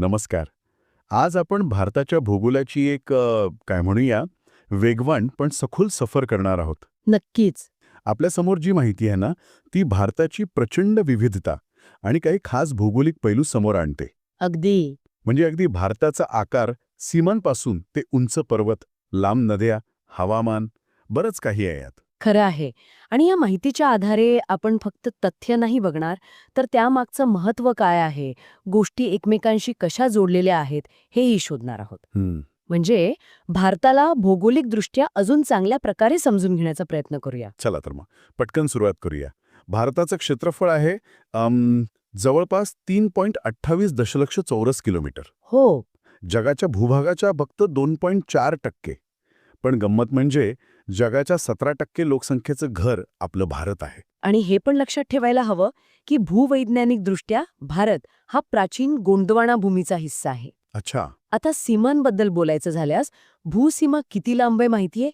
नमस्कार. आज आपण भारताच्या भूगोलाची एक अ, काय म्हणूया वेगवान पण सखोल सफर करणार आहोत. नक्कीच. आपल्यासमोर जी माहिती आहे ना ती भारताची प्रचंड विविधता आणि काही खास भौगोलिक पैलू समोर आणते. अगदी. म्हणजे अगदी भारताचा आकार सीमांपासून ते उंच पर्वत लांब नद्या हवामान बरंच काही आहे यात. खरं आहे. आणि या माहितीच्या आधारे आपण फक्त तथ्य नाही बघणार तर त्यामागचं महत्त्व काय आहे? गोष्टी एकमेकांशी कशा जोडलेल्या आहेत हेही शोधणार आहोत. म्हणजे भारताला भौगोलिकदृष्ट्या अजून चांगल्या प्रकारे समजून घेण्याचा प्रयत्न करूया. चला तर मग. पटकन सुरुवात करूया. भारताचं क्षेत्रफळ आहे जवळपास तीन पॉईंट अठ्ठावीस दशलक्ष चौरस किलोमीटर. हो. जगाच्या भूभागाच्या फक्त दोन पॉईंट चार टक्के. पण गंमत म्हणजे जगाच्या सतरा टक्के लोकसंख्येचं घर आपलं भारत आहे. आणि हे पण लक्षात ठेवायला हवं की भूवैज्ञानिकदृष्ट्या भारत हा प्राचीन गोंडवाना भूमीचा हिस्सा आहे. अच्छा. आता सीमांबद्दल बोलायचं झाल्यास भूसीमा किती लांब आहे माहितीये?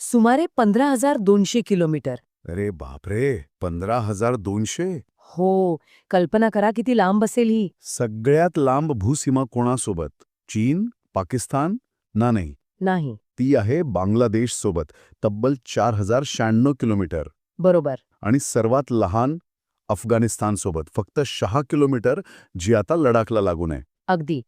सुमारे पंधरा हजार दोनशे किलोमीटर. अरे बापरे! पंधरा हजार दोनशे? हो कल्पना करा किती लांब असेल ही. सगळ्यात लांब भूसीमा कोणासोबत? चीन पाकिस्तान? ना नाही. नाही. ती आहे बांगलादेश सोबत तब्बल चार हजार शहाण्णव किलोमीटर. बरोबर. आणि सर्वात लहान अफगाणिस्तानसोबत फक्त सहा किलोमीटर जी आता लडाखला लागून आहे अगदी.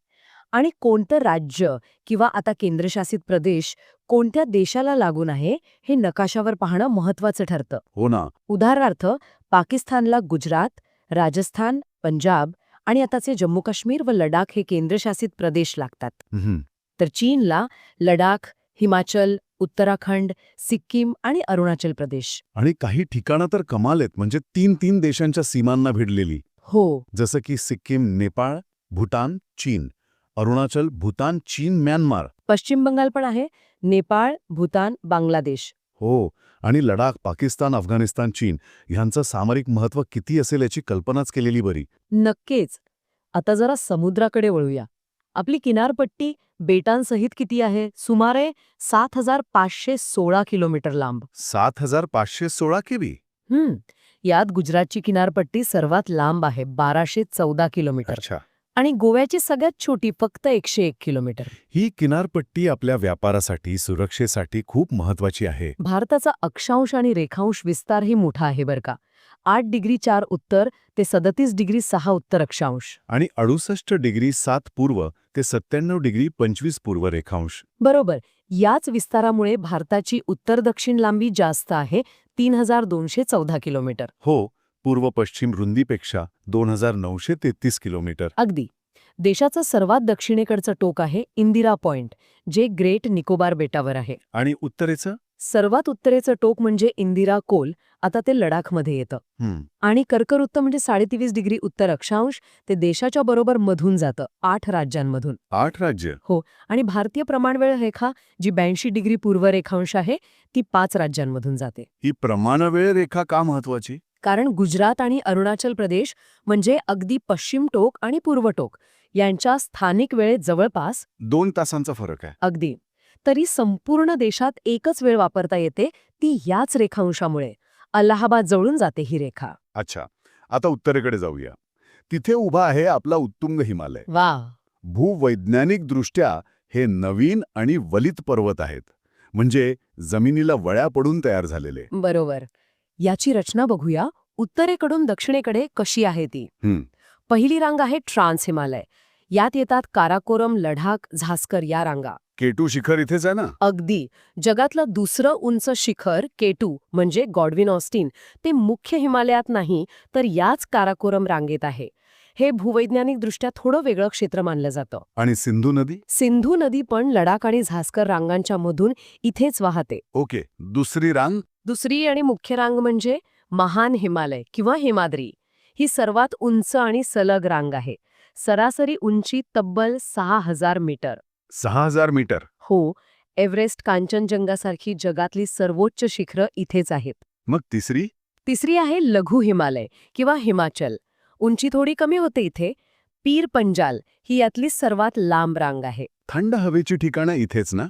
आणि कोणतं राज्य किंवा आता केंद्रशासित प्रदेश कोणत्या देशाला लागून आहे हे नकाशावर पाहणं महत्वाचं ठरतं. हो ना. उदाहरणार्थ पाकिस्तानला गुजरात राजस्थान पंजाब आणि आताचे जम्मू काश्मीर व लडाख हे केंद्रशासित प्रदेश लागतात. तर चीनला लडाख हिमाचल उत्तराखंड सिक्कीम आणि अरुणाचल प्रदेश. आणि काही ठिकाणं तर कमाल आहेत म्हणजे तीन तीन देशांच्या सीमांना भिडलेली. हो. जसं की सिक्कीम नेपाळ भूटान चीन. अरुणाचल भूतान चीन म्यानमार. पश्चिम बंगाल पण आहे नेपाळ भूतान बांगलादेश. हो. आणि लडाख पाकिस्तान अफगाणिस्तान चीन ह्यांचं सामरिक महत्त्व किती असेल याची कल्पनाच केलेली बरी. नक्कीच. आता जरा समुद्राकडे वळूया. आपली किनारपट्टी बेटांसहित किती आहे? सुमारे सात हजार पाचशे सोळा किलोमीटर लांब. सात हजार पाचशे सोळा केबी हम्म यात गुजरातची किनारपट्टी सर्वात लांब आहे बाराशे चौदा किलोमीटर. अच्छा. आणि गोव्याची सगळ्यात छोटी फक्त एकशे एक किलोमीटर. ही किनारपट्टी आपल्या व्यापारासाठी सुरक्षेसाठी खूप महत्वाची आहे. भारताचा अक्षांश आणि रेखांश विस्तारही मोठा आहे बरं का. आठ डिग्री चार उत्तर ते सदतीस डिग्री सहा उत्तर अक्षांश. आणि अडुसष्ट डिग्री सात पूर्व ते सत्त्याण्णव डिग्री पंचवीस पूर्व रेखांश. बरोबर. याच विस्तारामुळे भारताची उत्तर दक्षिण लांबी जास्त आहे तीन हजार दोनशे चौदा किलोमीटर. हो पूर्व पश्चिम रुंदीपेक्षा दोन हजार नऊशे तेहतीस किलोमीटर. अगदी. देशाचं सर्वात दक्षिणेकडचं टोक आहे इंदिरा पॉइंट जे ग्रेट निकोबार बेटावर आहे. आणि उत्तरेचं? सर्वात उत्तरेचं टोक म्हणजे इंदिरा कोल. आता ते लडाखमध्ये येतं. हं, आणि कर्कवृत्त म्हणजे साडेतेवीस डिग्री उत्तर अक्षांश ते देशाच्या बरोबर मधून जातं आठ राज्यांमधून. आठ राज्य? आणि भारतीय प्रमाणवेळ रेखा जी ब्याऐंशी डिग्री पूर्व रेखांश आहे ती पाच राज्यांमधून जाते. ही प्रमाणवेळ रेखा का महत्वाची? कारण गुजरात आणि अरुणाचल प्रदेश म्हणजे अगदी पश्चिम टोक आणि पूर्व टोक यांच्या स्थानिक वेळेत जवळपास दोन तासांचा फरक आहे. अगदी. तरी संपूर्ण देशात एकच वेळ वापरता येते ती याच रेखांशामुळे. अलाहाबाद जवळून जाते ही रेखा. अच्छा. आता उत्तरेकडे जाऊया. तिथे उभा आहे आपला उत्तुंग हिमालय. वा भूवैज्ञानिक दृष्ट्या हे नवीन आणि वलित पर्वत आहेत. म्हणजे जमिनीला वळ्या पडून तयार झालेले. बरोबर. याची रचना बघूया. उत्तरेकडून दक्षिणेकडे कशी आहे ती? पहिली रांग आहे ट्रान्स हिमालय. यात येतात काराकोरम लडाख झास्कर या रांगा. केटू शिखर इथेच आहे ना? अगदी. जगातलं दुसरं उंच शिखर केटू म्हणजे गॉडविन ऑस्टिन ते मुख्य हिमालयात नाही तर याच काराकोरम रांगेत आहे. हे भूवैज्ञानिकदृष्ट्या थोडं वेगळं क्षेत्र मानलं जातं. आणि सिंधू नदी? सिंधू नदी पण लडाख आणि झास्कर रांगांच्या मधून इथेच वाहते. ओके. दुसरी रांग? दुसरी आणि मुख्य रांग म्हणजे महान हिमालय किंवा हिमाद्री. ही सर्वात उंच आणि सलग रांग आहे. सरासरी उंची तब्बल सहा हजार मीटर. सहा हजार मीटर. हो एव्हरेस्ट कांचनजंगासारखी जगातली सर्वोच्च शिखरं इथेच आहेत. मग तिसरी? तिसरी आहे लघु हिमालय किंवा हिमाचल. उंची थोडी कमी होते इथे. पीर पंजाल ही यातली सर्वात लांब रांग आहे. थंड हवेची ठिकाणं इथेच ना?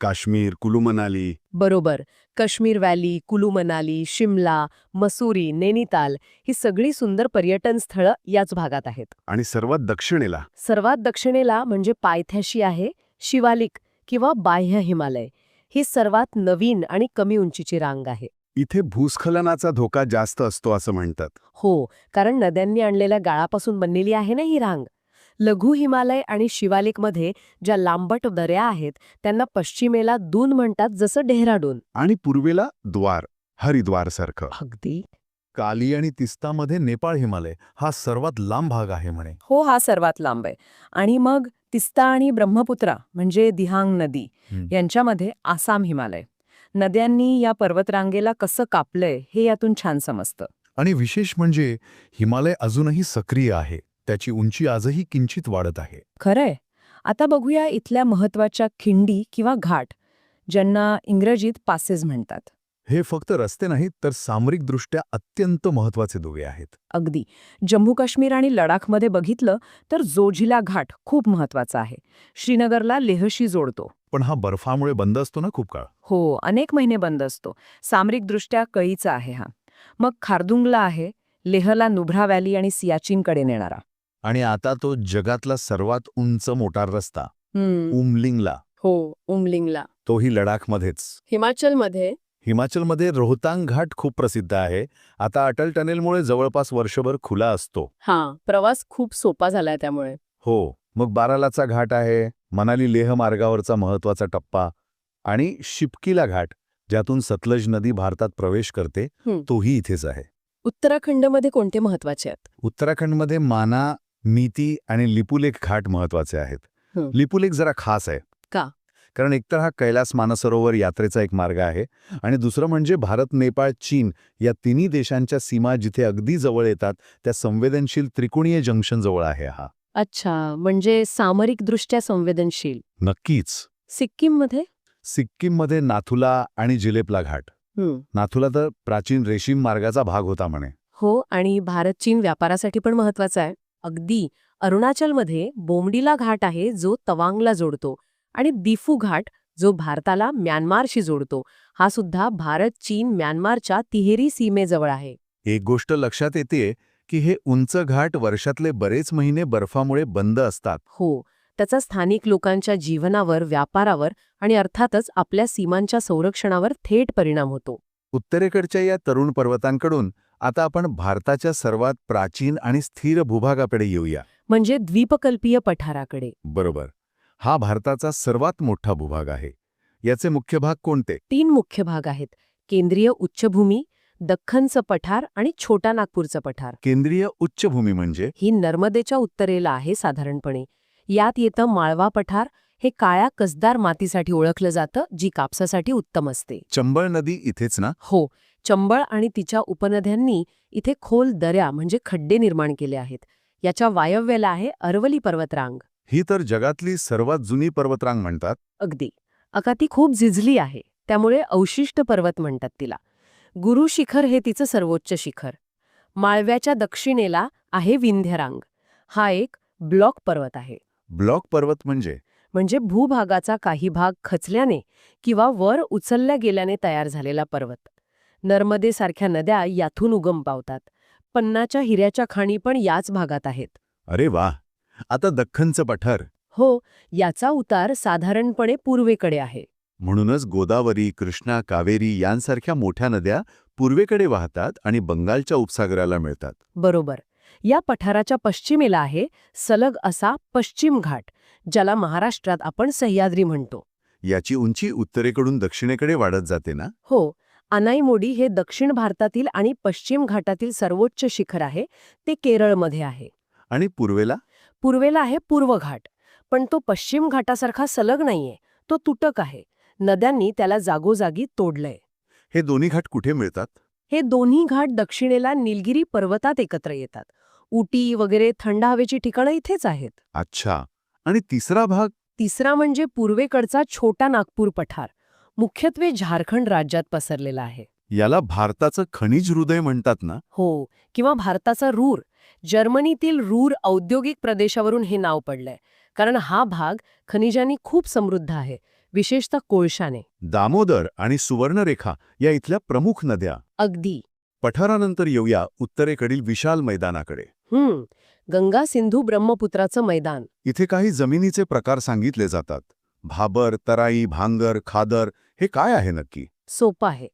काश्मीर कुलू मनाली. बरोबर. काश्मीर व्हॅली कुलू मनाली शिमला मसुरी नैनिताल ही सगळी सुंदर पर्यटन स्थळं याच भागात आहेत. आणि सर्वात दक्षिणेला? सर्वात दक्षिणेला म्हणजे पायथ्याशी आहे. शिवालिक किंवा बाह्य हिमालय ही सर्वात नवीन आणि कमी उंचीची रांग आहे. इथे भूस्खलनाचा धोका जास्त असतो असं म्हणतात. हो कारण नद्यांनी आणलेल्या गाळापासून बनलेली आहे ना ही रांग? लघु हिमालय आणि शिवालिकमध्ये ज्या लांबट दऱ्या आहेत त्यांना पश्चिमेला दून म्हणतात जसं डेहराडून. आणि पूर्वेला द्वार हरिद्वार सारखं अगदी. काली आणि तिस्तामध्ये नेपाळ हिमालय हा सर्वात लांब भाग आहे म्हणे. हो हा सर्वात लांब आहे. आणि मग तिस्ता आणि ब्रह्मपुत्रा म्हणजे दिहांग नदी. यांच्यामध्ये आसाम हिमालय. नद्यांनी या पर्वतरांगेला कसं कापलंय हे यातून छान समजतं. आणि विशेष म्हणजे हिमालय अजूनही सक्रिय आहे. त्याची उंची आजही किंचित वाढत आहे. खरंय. आता बघूया इथल्या महत्त्वाच्या खिंडी किंवा घाट ज्यांना इंग्रजीत पासेस म्हणतात. हे फक्त रस्ते नाहीत तर सामरिकदृष्ट्या अत्यंत महत्त्वाचे दुवे आहेत. अगदी. जम्मू काश्मीर आणि लडाखमध्ये बघितलं तर जोझिला घाट खूप महत्त्वाचा आहे. श्रीनगरला लेहशी जोडतो. पण हा बर्फामुळे बंद असतो ना खूप काळ? हो अनेक महिने बंद असतो. सामरिकदृष्ट्या कळीचा आहे हा. मग खारदुंगला आहे लेहला नुब्रा व्हॅली आणि सियाचीनकडे नेणारा. आणि आता तो जगातला सर्वात उंच मोटार रस्ता उमलिंगला. हो उमलिंगला. तोही लडाखमध्येच. हिमाचलमध्ये हिमाचलमध्ये रोहतांग घाट खूप प्रसिद्ध आहे आता अटल टनेलमुळे जवळपास वर्षभर खुला असतो हा प्रवास खूप सोपा झालाय त्यामुळे हो मग बारालाचा घाट आहे मनाली लेह मार्गावरचा महत्त्वाचा टप्पा आणि शिपकीला घाट ज्यातून सतलज नदी भारतात प्रवेश करते. तोही इथेच आहे उत्तराखंडमध्ये कोणते महत्त्वाचे आहेत उत्तराखंडमध्ये माना मीती आणि लिपुलेख घाट महत्त्वाचे आहेत. लिपुलेख जरा खास आहे? कारण एकतर हा कैलास मानसरोवर यात्रेचा एक मार्ग आहे आणि दुसरं म्हणजे भारत नेपाळ चीन या तिन्ही देशांच्या सीमा जिथे अगदी जवळ येतात त्या संवेदनशील त्रिकोणीय जंक्शन जवळ आहे हा. अच्छा म्हणजे सामरिकदृष्ट्या संवेदनशील. नक्कीच. सिक्कीममध्ये? सिक्कीममध्ये नाथुला आणि जिलेपला घाट. नाथुला तर प्राचीन रेशीम मार्गाचा भाग होता म्हणे. हो आणि भारत चीन व्यापारासाठी पण महत्त्वाचा आहे. अगदी अरुणाचलमध्ये बोमडीला घाट आहे जो तवांगला जोडतो. आणि दिफू घाट जो भारताला म्यानमारशी जोडतो हा सुद्धा भारत चीन म्यानमारच्या तिहेरी सीमेजवळ आहे. एक गोष्ट लक्षात येते की हे उंच घाट वर्षातले बरेच महिने बर्फामुळे बंद असतात. हो त्याचा स्थानिक लोकांच्या जीवनावर व्यापारावर आणि अर्थातच आपल्या सीमांच्या संरक्षणावर थेट परिणाम होतो. उत्तरेकडच्या या तरुण पर्वतांकडून आता आपण भारताच्या सर्वात प्राचीन आणि स्थिर भूभागाकडे येऊया. म्हणजे द्वीपकल्पीय पठाराकडे. बरोबर. हा भारताचा सर्वात मोठा भूभाग आहे. याचे मुख्य भाग कोणते? तीन मुख्य भाग आहेत. केंद्रीय उच्चभूमी दख्खनचं पठार आणि छोटा नागपूरचं पठार. केंद्रीय उच्चभूमी म्हणजे? ही नर्मदेच्या उत्तरेला आहे साधारणपणे. यात येतं माळवा पठार. हे काळ्या कसदार मातीसाठी ओळखलं जातं जी कापसासाठी उत्तम असते. चंबळ नदी इथेच ना? हो. चंबळ आणि तिच्या उपनद्यांनी इथे खोल दऱ्या म्हणजे खड्डे निर्माण केले आहेत. याच्या वायव्येला आहे अरवली पर्वतरांग. ही तर जगातली सर्वात जुनी पर्वतरांग म्हणतात. अगदी. अका ती खूप झिजली आहे. त्यामुळे अवशिष्ट पर्वत म्हणतात तिला. गुरु शिखर हे तिचं सर्वोच्च शिखर. माळव्याच्या दक्षिणेला आहे विंध्यरांग. हा एक ब्लॉक पर्वत आहे. ब्लॉक पर्वत म्हणजे? म्हणजे भूभागाचा काही भाग खचल्याने किंवा वर उचलल्या गेल्याने तयार झालेला पर्वत. नर्मदेसारख्या नद्या यातून उगम पावतात. पन्नाच्या हिऱ्याच्या खाणी पण याच भागात आहेत. अरे वा आता दख्खनचं पठार. हो याचा उतार साधारणपणे पूर्वेकडे आहे. म्हणूनच गोदावरी कृष्णा कावेरी यांसारख्या मोठ्या नद्या पूर्वेकडे वाहतात आणि बंगालच्या उपसागराला मिळतात. बरोबर. या पठाराच्या पश्चिमेला आहे सलग असा पश्चिम घाट ज्याला महाराष्ट्रात आपण सह्याद्री म्हणतो. याची उंची उत्तरेकडून दक्षिणेकडे वाढत जाते ना? हो अनाईमोडी हे दक्षिण भारतातील आणि पश्चिम घाटातील सर्वोच्च शिखर आहे ते केरळमध्ये आहे. आणि पूर्वेला? पूर्वेला आहे पूर्व घाट पण तो पश्चिम घाटासारखा सलग नाहीये तो तुटक आहे. नद्यांनी त्याला जागोजागी तोडलंय. हे दोन्ही घाट कुठे मिळतात? हे दोन्ही घाट दक्षिणेला निलगिरी पर्वतात एकत्र येतात. उटी वगैरे थंड हवेची ठिकाणं इथेच आहेत. अच्छा. आणि तिसरा भाग? तिसरा म्हणजे पूर्वेकडचा छोटा नागपूर पठार. मुख्यत्वे झारखंड राज्यात पसरलेला आहे. याला भारताचं खनिज हृदय म्हणतात ना? हो किंवा भारताचा रूर जर्मनीतील रूर औद्योगिक प्रदेशावरून हे नाव पडलंय. कारण हा भाग खनिजांनी खूप समृद्ध आहे विशेषतः कोळशाने. दामोदर आणि सुवर्णरेखा या इथल्या प्रमुख नद्या. अगदी. पठारानंतर येऊया उत्तरेकडील विशाल मैदानाकडे. हम्म गंगा सिंधू ब्रह्मपुत्राचं मैदान. इथे काही जमिनीचे प्रकार सांगितले जातात. भाबर तराई भांगर खादर हे काय आहे नक्की? सोपं आहे.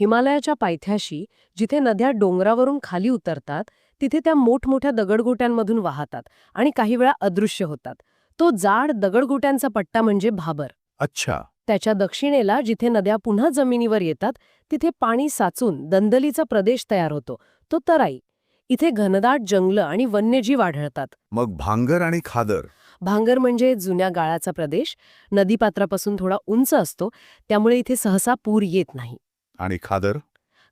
हिमालयाच्या पायथ्याशी जिथे नद्या डोंगरावरून खाली उतरतात तिथे त्या मोठमोठ्या दगडगोट्यांमधून वाहतात आणि काही वेळा अदृश्य होतात. तो जाड दगडगोट्यांचा पट्टा म्हणजे भाबर. अच्छा. त्याच्या दक्षिणेला जिथे नद्या पुन्हा जमिनीवर येतात तिथे पाणी साचून दंदलीचा प्रदेश तयार होतो. तो तराई. इथे घनदाट जंगलं आणि वन्यजीव आढळतात. मग भांगर आणि खादर? भांगर म्हणजे जुन्या गाळाचा प्रदेश. नदीपात्रापासून थोडा उंच असतो. त्यामुळे इथे सहसा पूर येत नाही. आणि खादर?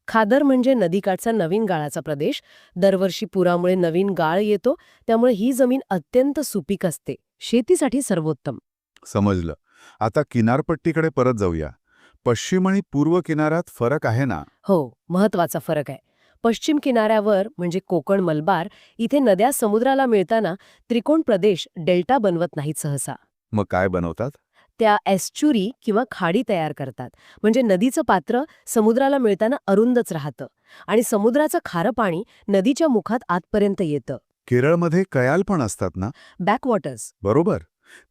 खादर म्हणजे नदीकाठचा नवीन गाळाचा प्रदेश. दरवर्षी पुरामुळे नवीन गाळ येतो. त्यामुळे ही जमीन अत्यंत सुपीक असते. शेतीसाठी सर्वोत्तम. समजलं. आता किनारपट्टीकडे परत जाऊया. पश्चिम आणि पूर्व किनाऱ्यात फरक आहे ना? हो महत्त्वाचा फरक आहे. पश्चिम किनाऱ्यावर म्हणजे कोकण मलबार इथे नद्या समुद्राला मिळताना त्रिकोण प्रदेश डेल्टा बनवत नाहीत सहसा. मग काय बनवतात? त्या एस्च्युरी किंवा खाडी तयार करतात. म्हणजे नदीचं पात्र समुद्राला मिळताना अरुंदच राहतं. आणि समुद्राचं खारं पाणी नदीच्या मुखात आतपर्यंत येतं. केरळमध्ये कयाल पण असतात ना? बॅकवॉटर्स बरोबर.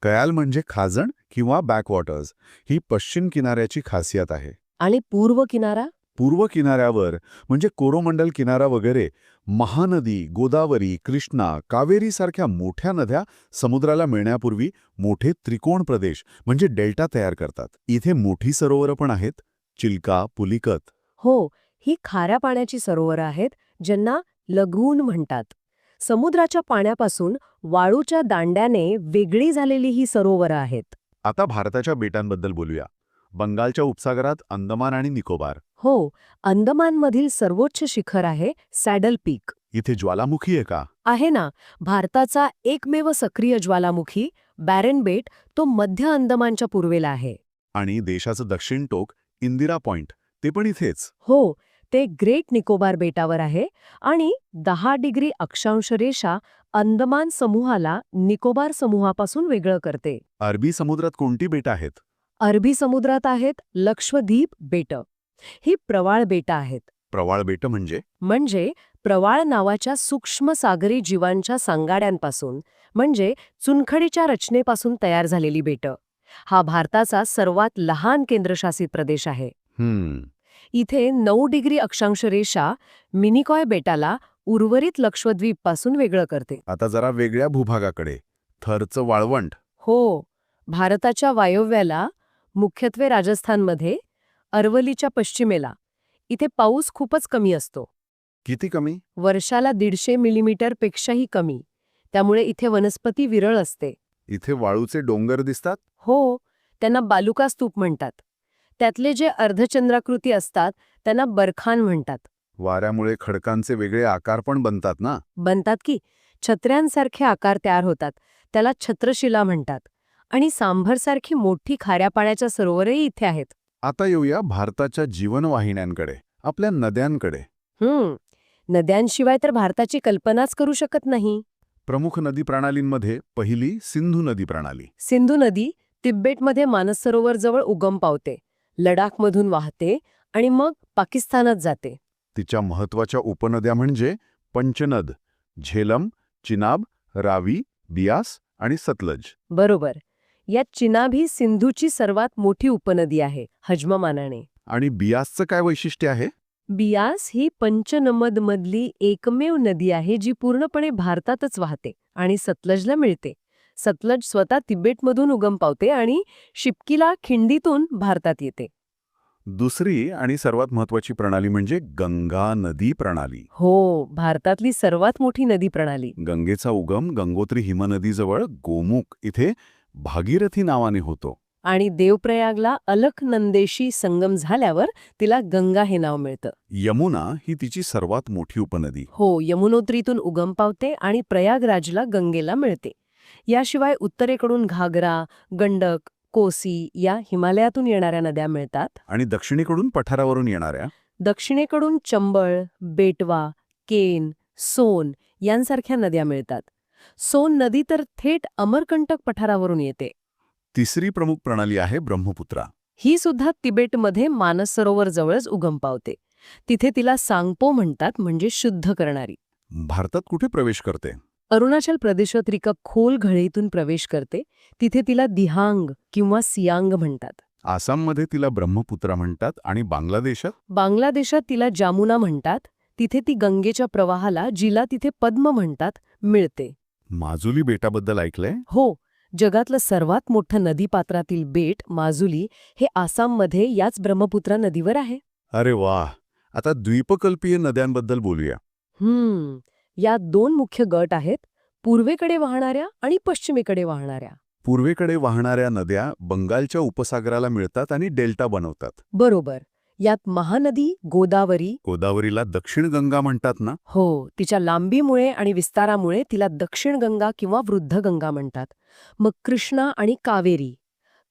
कयाल म्हणजे खाजण किंवा बॅकवॉटर्स ही पश्चिम किनाऱ्याची खासियत आहे. आणि पूर्व किनारा? पूर्व किनाऱ्यावर म्हणजे कोरोमंडल किनारा वगैरे महानदी गोदावरी कृष्णा कावेरी सारख्या मोठ्या नद्या समुद्राला मिळण्यापूर्वी मोठे त्रिकोण प्रदेश म्हणजे डेल्टा तयार करतात. इथे मोठी सरोवरं पण आहेत. चिल्का पुलिकत. हो ही खाऱ्या पाण्याची सरोवरं आहेत ज्यांना लगून म्हणतात. समुद्राच्या पाण्यापासून वाळूच्या दांड्याने वेगळी झालेली ही सरोवरं आहेत. आता भारताच्या बेटांबद्दल बोलूया. बंगालच्या उपसागरात अंदमान आणि निकोबार. हो अंदमानमधील सर्वोच्च शिखर आहे सॅडल पीक. इथे ज्वालामुखी आहे का? आहे ना भारताचा एकमेव सक्रिय ज्वालामुखी बॅरन बेट तो मध्य अंदमानच्या पूर्वेला आहे. आणि देशाचं दक्षिण टोक इंदिरा पॉइंट ते पण इथेच? हो ते ग्रेट निकोबार बेटावर आहे आणि दहा डिग्री अक्षांश रेषा अंदमान समूहाला निकोबार समूहापासून वेगळं करते. अरबी समुद्रात कोणती बेट आहेत? अरबी समुद्रात आहेत लक्षद्वीप बेटं. ही प्रवाळ बेटं आहेत. प्रवाळ बेट म्हणजे? म्हणजे प्रवाळ नावाच्या सूक्ष्म सागरी जीवांच्या सांगाड्यांपासून म्हणजे चुनखडीच्या रचनेपासून तयार झालेली बेटं. हा भारताचा सर्वात लहान केंद्रशासित प्रदेश आहे. हम्म. इथे नऊ डिग्री अक्षांश रेषा मिनिकॉय बेटाला उर्वरित लक्षद्वीपपासून वेगळं करते. आता जरा वेगळ्या भूभागाकडे. थरचं वाळवंट. हो. भारताच्या वायव्याला मुख्यत्वे राजस्थानमध्ये अरवलीच्या पश्चिमेला. इथे पाऊस खूपच कमी असतो. किती कमी? वर्षाला दीडशे मिलीमीटरपेक्षाही कमी. त्यामुळे इथे वनस्पती विरळ असते. इथे वाळूचे डोंगर दिसतात? हो त्यांना बालुका स्तूप म्हणतात. त्यातले जे अर्धचंद्राकृती असतात त्यांना बरखान म्हणतात. वाऱ्यामुळे खडकांचे वेगळे आकार पण बनतात ना? बनतात की छत्र्यांसारखे आकार तयार होतात. त्याला छत्रशिला म्हणतात. आणि सांभरसारखी मोठी खाऱ्या पाण्याच्या सरोवरही इथे आहेत. आता येऊया भारताच्या जीवनवाहिन्यांकडे आपल्या नद्यांकडे. हम्म नद्यांशिवाय तर भारताची कल्पनाच करू शकत नाही. प्रमुख नदी प्रणालींमध्ये पहिली सिंधू नदी प्रणाली. सिंधू नदी तिबेटमध्ये मानस सरोवरजवळ उगम पावते लडाखमधून वाहते आणि मग पाकिस्तानात जाते. तिच्या महत्त्वाच्या उपनद्या म्हणजे पंचनद झेलम चिनाब रावी बियास आणि सतलज. बरोबर. यात चिनाब ही सिंधूची सर्वात मोठी उपनदी आहे हजममानाने. आणि बियासचं काय वैशिष्ट्य आहे? बियास ही पंचनमदमधली एकमेव नदी आहे जी पूर्णपणे भारतातच वाहते आणि सतलजला मिळते. सतलज स्वतः तिबेटमधून उगम पावते आणि शिपकीला खिंडीतून भारतात येते. दुसरी आणि सर्वात महत्वाची प्रणाली म्हणजे गंगा नदी प्रणाली. हो भारतातली सर्वात मोठी नदी प्रणाली. गंगेचा उगम गंगोत्री हिमनदीजवळ गोमुख इथे भागीरथी नावाने होतो. आणि देवप्रयागला अलखनंदेशी संगम झाल्यावर तिला गंगा हे नाव मिळतं. यमुना ही तिची सर्वात मोठी उपनदी. हो यमुनोत्रीतून उगम पावते आणि प्रयागराजला गंगेला मिळते. याशिवाय उत्तरेकडून घागरा गंडक कोसी या हिमालयातून येणाऱ्या नद्या मिळतात. आणि दक्षिणेकडून पठारावरून येणाऱ्या? दक्षिणेकडून चंबळ बेटवा केन सोन यांसारख्या नद्या मिळतात. सोन नदी तर थेट अमरकंटक पठारावरून येते. तिसरी प्रमुख प्रणाली आहे ब्रह्मपुत्रा. ही सुद्धा तिबेटमध्ये मानस सरोवर जवळच उगम पावते. तिथे तिला सांगपो म्हणतात म्हणजे शुद्ध करणारी. भारतात कुठे प्रवेश करते? अरुणाचल प्रदेशात रिका खोल घळीतून प्रवेश करते. तिथे तिला दिहांग किंवा सियांग म्हणतात. आसाममध्ये तिला ब्रह्मपुत्रा म्हणतात आणि बांगलादेशात? बांगलादेशात तिला जामुना म्हणतात. तिथे ती गंगेच्या प्रवाहाला जिला तिथे पद्म म्हणतात मिळते. माजुली बेटाबद्दल ऐकलंय? हो. जगातलं सर्वात मोठं नदीपात्रातील बेट माजुली हे आसाममध्ये याच ब्रह्मपुत्रा नदीवर आहे. अरे वा आता द्वीपकल्पीय नद्यांबद्दल बोलूया. हम्म. यात दोन मुख्य गट आहेत पूर्वेकडे वाहणाऱ्या आणि पश्चिमेकडे वाहणाऱ्या. पूर्वेकडे वाहणाऱ्या नद्या बंगालच्या उपसागराला मिळतात आणि डेल्टा बनवतात. बरोबर. यात महानदी गोदावरी गोदावरीला दक्षिण गंगा म्हणतात ना? हो तिच्या लांबीमुळे आणि विस्तारामुळे तिला दक्षिण गंगा किंवा वृद्ध गंगा म्हणतात. मग कृष्णा आणि कावेरी.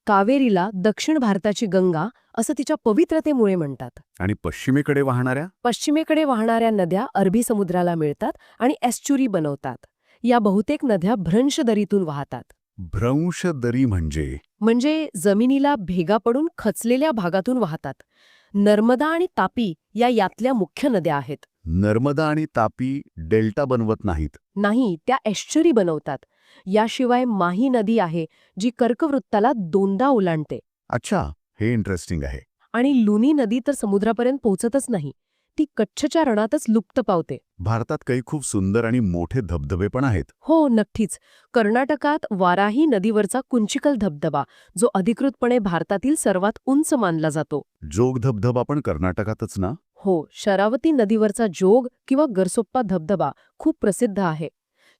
कावेरीला दक्षिण भारताची गंगा असं तिच्या पवित्रतेमुळे म्हणतात. आणि पश्चिमेकडे वाहणाऱ्या? पश्चिमेकडे वाहणाऱ्या नद्या अरबी समुद्राला मिळतात आणि एस्चुरी बनवतात. या बहुतेक नद्या भ्रंशदरीतून वाहतात. भ्रंश दरी म्हणजे? म्हणजे जमिनीला भेगा पडून खचलेल्या भागातून वाहतात. नर्मदा आणि तापी या यातल्या मुख्य नद्या आहेत. नर्मदा आणि तापी डेल्टा बनवत नाहीत. नाही त्या एश्चरी बनवतात. याशिवाय माही नदी आहे जी कर्कवृत्ताला दोनदा ओलांडते. अच्छा हे इंटरेस्टिंग आहे. आणि लुनी नदी तर समुद्रापर्यंत पोहोचतच नाही. ती कच्छच्या रणातच लुप्त पावते. भारतात काही खूप सुंदर आणि मोठे धबधबे पण आहेत. हो नक्कीच. कर्नाटकात वाराही नदीवरचा कुंचिकल धबधबा जो अधिकृतपणे भारतातील सर्वात उंच मानला जातो. जोग धबधबा पण कर्नाटकातच ना? हो शरावती नदीवरचा जोग किंवा गरसोप्पा धबधबा खूप प्रसिद्ध आहे.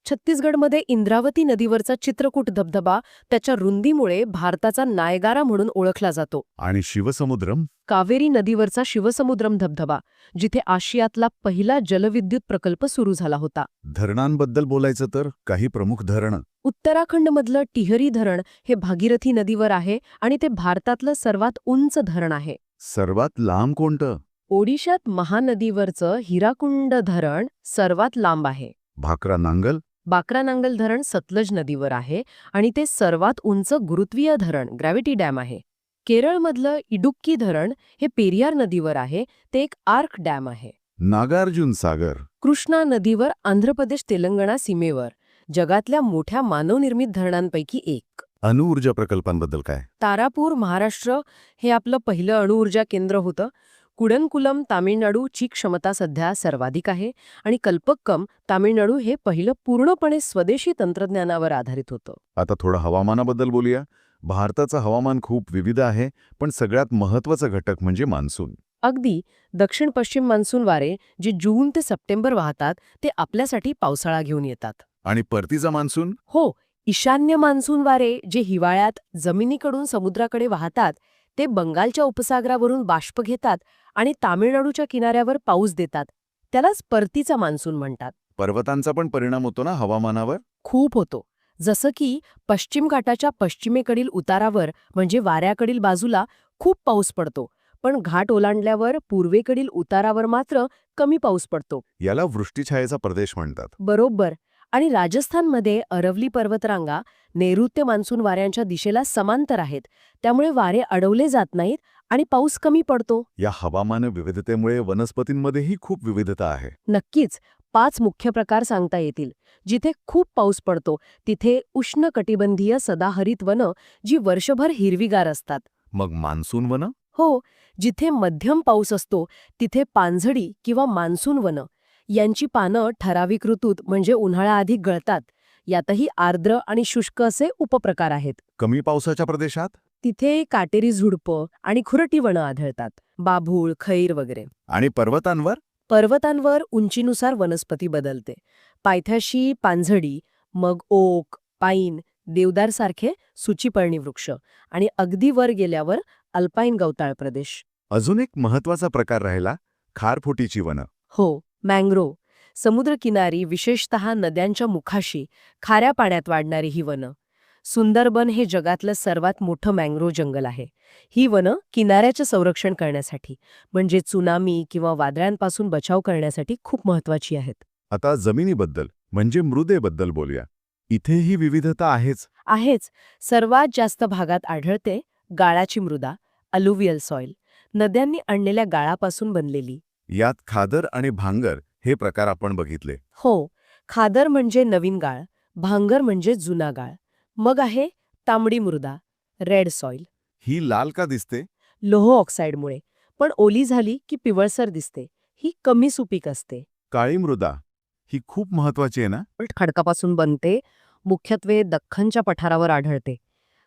छत्तीसगडमध्ये इंद्रावती नदीवरचा चित्रकूट धबधबा त्याच्या रुंदीमुळे भारताचा नायगारा म्हणून ओळखला जातो. आणि शिवसमुद्रम? कावेरी नदीवरचा शिवसमुद्रम धबधबा जिथे आशियातला पहिला जलविद्युत प्रकल्प सुरू झाला होता. धरणांबद्दल बोलायचं तर काही प्रमुख धरणं. उत्तराखंडमधलं टिहरी धरण हे भागीरथी नदीवर आहे आणि ते भारतातलं सर्वात उंच धरण आहे. सर्वात लांब कोणतं? ओडिशात महानदीवरचं हिराकुंड धरण सर्वात लांब आहे. भाकरा नांगल? बाक्रानांगल धरण सतलज नदीवर आहे आणि ते सर्वात उंच गुरुत्वीय धरण ग्रॅव्हिटी डॅम आहे. केरळमधलं इडुक्की धरण हे पेरियार नदीवर आहे ते एक आर्क डॅम आहे. नागार्जुन सागर. कृष्णा नदीवर आंध्र प्रदेश तेलंगणा सीमेवर जगातल्या मोठ्या मानवनिर्मित धरणांपैकी एक. अणुऊर्जा प्रकल्पांबद्दल काय? तारापूर महाराष्ट्र हे आपलं पहिलं अणुऊर्जा केंद्र होतं. कुडनकुलम तामिळनाडूची क्षमता सध्या सर्वाधिक आहे आणि कल्पक्कम तामिळनाडू हे पहिलं पूर्णपणे स्वदेशी तंत्रज्ञानावर आधारित होतं. आता थोडं हवामानाबद्दल बोलूया. भारताचं हवामान खूप विविध आहे पण सगळ्यात महत्त्वाचा घटक म्हणजे मान्सून. अगदी. दक्षिण पश्चिम मान्सून वारे जे जून ते सप्टेंबर वाहतात ते आपल्यासाठी पावसाळा घेऊन येतात. आणि परतीचा मान्सून? हो. ईशान्य मान्सून वारे जे हिवाळ्यात जमिनीकडून समुद्राकडे वाहतात ते बंगालच्या उपसागरावरून बाष्प घेतात आणि तामिळनाडूच्या किनाऱ्यावर पाऊस देतात. त्यालाच परतीचा मान्सून म्हणतात. पर्वतांचा पण परिणाम होतो ना हवामानावर? खूप होतो. जसं की पश्चिम घाटाच्या पश्चिमेकडील उतारावर म्हणजे वाऱ्याकडील बाजूला खूप पाऊस पडतो. पण घाट ओलांडल्यावर पूर्वेकडील उतारावर मात्र कमी पाऊस पडतो. याला वृष्टीछायेचा प्रदेश म्हणतात. बरोबर. आणि राजस्थानमध्ये अरवली पर्वतरांगा नैऋत्य मान्सून वाऱ्यांच्या दिशेला समांतर आहेत. त्यामुळे वारे अडवले जात नाहीत आणि पाऊस कमी पडतो. या हवामान विविधतेमुळे वनस्पतींमध्येही खूप विविधता आहे. नक्कीच. पाच मुख्य प्रकार सांगता येतील. जिथे खूप पाऊस पडतो तिथे उष्णकटिबंधीय सदाहरित वनं जी वर्षभर हिरवीगार असतात. मग मान्सून वन? हो जिथे मध्यम पाऊस असतो तिथे पानझडी किंवा मान्सून वनं. यांची पानं ठराविक ऋतूत म्हणजे उन्हाळ्याआधी गळतात. यातही आर्द्र आणि शुष्क असे उपप्रकार आहेत. कमी पावसाच्या प्रदेशात? तिथे काटेरी झुडपं आणि खुरटी वनं आढळतात. बाभूळ खैर वगैरे. आणि पर्वतांवर? पर्वतांवर उंचीनुसार वनस्पती बदलते. पायथ्याशी पानझडी मग ओक पाईन देवदारसारखे सुचीपर्णी वृक्ष आणि अगदी वर गेल्यावर अल्पाईन गवताळ प्रदेश. अजून एक महत्त्वाचा प्रकार राहिला खारफुटीची वनं. हो मँग्रोव समुद्रकिनारी विशेषतः नद्यांच्या मुखाशी खाऱ्या पाण्यात वाढणारी ही वनं. सुंदरबन हे जगातलं सर्वात मोठं मँग्रोव जंगल आहे. ही वनं किनाऱ्याचं संरक्षण करण्यासाठी म्हणजे त्सुनामी किंवा वादळांपासून बचाव करण्यासाठी खूप महत्वाची आहेत. आता जमिनीबद्दल म्हणजे मृदेबद्दल बोलूया. इथेही विविधता आहेच. आहेच. सर्वात जास्त भागात आढळते गाळाची मृदा अलुवियल सॉइल नद्यांनी आणलेल्या गाळापासून बनलेली. यात खादर आणि भांगर हे प्रकार आपण बघितले. हो. खादर म्हणजे नवीन गाळ भांगर म्हणजे जुना गाळ. मग आहे तांबडी मृदा रेड सॉइल. ही लाल का दिसते? लोह ऑक्साईडमुळे. पण ओली झाली की पिवळसर दिसते. ही कमी सुपीक असते. काळी मृदा. ही खूप महत्वाची आहे ना? खडकापासून बनते. मुख्यत्वे दख्खनच्या पठारावर आढळते.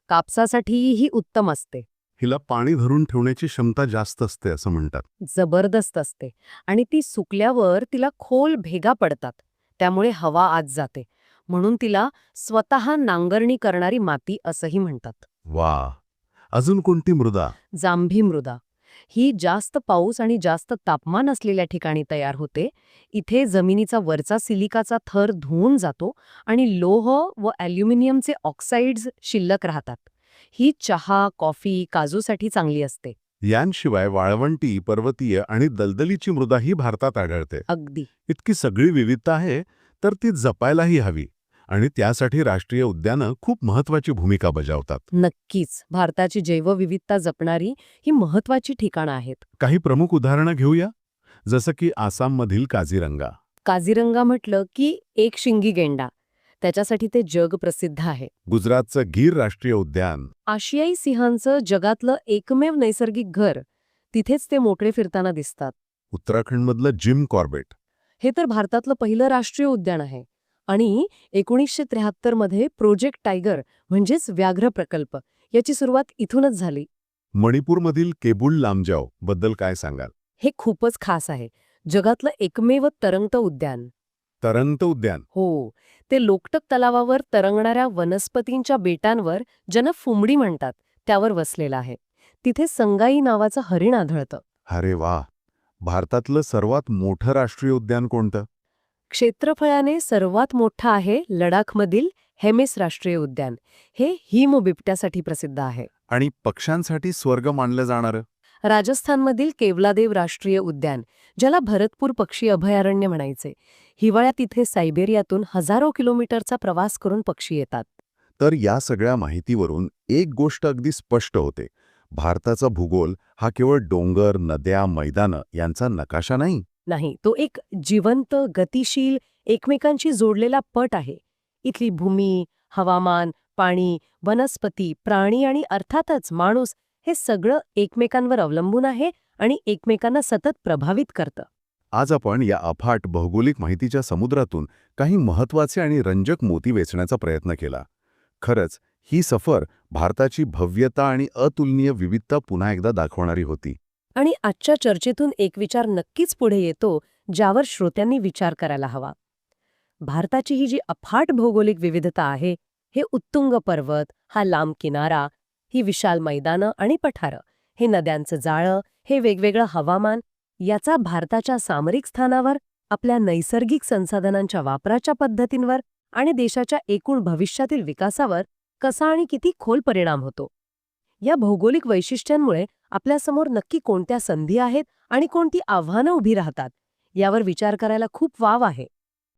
कापसासाठी ही उत्तम असते. हिला पाणी धरून ठेवण्याची क्षमता जास्त असते असं म्हणतात. जबरदस्त असते. आणि ती सुकल्यावर तिला खोल भेगा पडतात. त्यामुळे हवा आत जाते. म्हणून तिला स्वतः नांगरणी करणारी माती असंही म्हणतात. वा. अजून कोणती मृदा? जांभी मृदा. ही जास्त पाऊस आणि जास्त तापमान असलेल्या ठिकाणी तयार होते. इथे जमिनीचा वरचा सिलिकाचा थर धुवून जातो आणि लोह व ॲल्युमिनियमचे ऑक्साईड्स शिल्लक राहतात. ही चहा कॉफी काजूसाठी चांगली असते. यांशिवाय वाळवंटी पर्वतीय आणि दलदलीची मृदाही भारतात आढळते. अगदी. इतकी सगळी विविधता आहे तर ती जपायलाही हवी. आणि त्यासाठी राष्ट्रीय उद्यानं खूप महत्वाची भूमिका बजावतात. नक्कीच. भारताची जैवविविधता जपणारी ही महत्वाची ठिकाणं आहेत. काही प्रमुख उदाहरणं घेऊया. जसं की आसाममधील काझीरंगा. काझीरंगा म्हटलं की एक शिंगी गेंडा. त्याच्यासाठी ते जग प्रसिद्ध आहे. गुजरातचं गीर राष्ट्रीय उद्यान. आशियाई सिंहांचं जगातलं एकमेव नैसर्गिक घर. तिथेच ते मोकळे फिरताना दिसतात. उत्तराखंडमधलं जिम कॉर्बेट. हे तर भारतातलं पहिलं राष्ट्रीय उद्यान आहे. आणि एकोणीसशे त्र्याहत्तरमध्ये प्रोजेक्ट टायगर म्हणजेच व्याघ्र प्रकल्प याची सुरुवात इथूनच झाली. मणिपूरमधील केबुल लामजावबद्दल काय सांगाल? हे खूपच खास आहे. जगातलं एकमेव तरंगतं उद्यान. तरंत उद्यान? हो. ते लोकटक तलावावर तरंगणाऱ्या वनस्पतींच्या बेटांवर ज्यांना फुमडी म्हणतात त्यावर वसलेलं आहे. तिथे संगाई नावाचं हरिण आढळतं. अरे वा! भारतातलं सर्वात मोठं राष्ट्रीय उद्यान कोणतं? क्षेत्रफळाने सर्वात मोठं आहे लडाखमधील हेमेस राष्ट्रीय उद्यान. हे हिम बिबट्यासाठी प्रसिद्ध आहे. आणि पक्ष्यांसाठी स्वर्ग मानलं जाणारं? राजस्थानमधील केवलादेव राष्ट्रीय उद्यान ज्याला भरतपूर पक्षी अभयारण्य म्हणायचे. हिवाळ्यात इथे सायबेरियातून हजारो किलोमीटरचा प्रवास करून पक्षी येतात. तर या सगळ्या माहितीवरून एक गोष्ट अगदी स्पष्ट होते. भारताचा भूगोल हा केवळ डोंगर नद्या मैदानं यांचा नकाशा नाही. नाही. तो एक जिवंत गतिशील एकमेकांशी जोडलेला पट आहे. इथली भूमी हवामान पाणी वनस्पती प्राणी आणि अर्थातच माणूस हे सगळं एकमेकांवर अवलंबून आहे आणि एकमेकांना सतत प्रभावित करतं. आज आपण या अफाट भौगोलिक माहितीच्या समुद्रातून काही महत्त्वाचे आणि रंजक मोती वेचण्याचा प्रयत्न केला. खरंच ही सफर भारताची भव्यता आणि अतुलनीय विविधता पुन्हा एकदा दाखवणारी होती. आणि आजच्या चर्चेतून एक विचार नक्कीच पुढे येतो ज्यावर श्रोत्यांनी विचार करायला हवा. भारताची ही जी अफाट भौगोलिक विविधता आहे हे उत्तुंग पर्वत हा लांब किनारा ही विशाल मैदानं आणि पठारं हे नद्यांचं जाळं हे वेगवेगळं हवामान याचा भारताच्या सामरिक स्थानावर आपल्या नैसर्गिक संसाधनांच्या वापराच्या पद्धतींवर आणि देशाच्या एकूण भविष्यातील विकासावर कसा आणि किती खोल परिणाम होतो? या भौगोलिक वैशिष्ट्यांमुळे आपल्यासमोर नक्की कोणत्या संधी आहेत आणि कोणती आव्हानं उभी राहतात यावर विचार करायला खूप वाव आहे.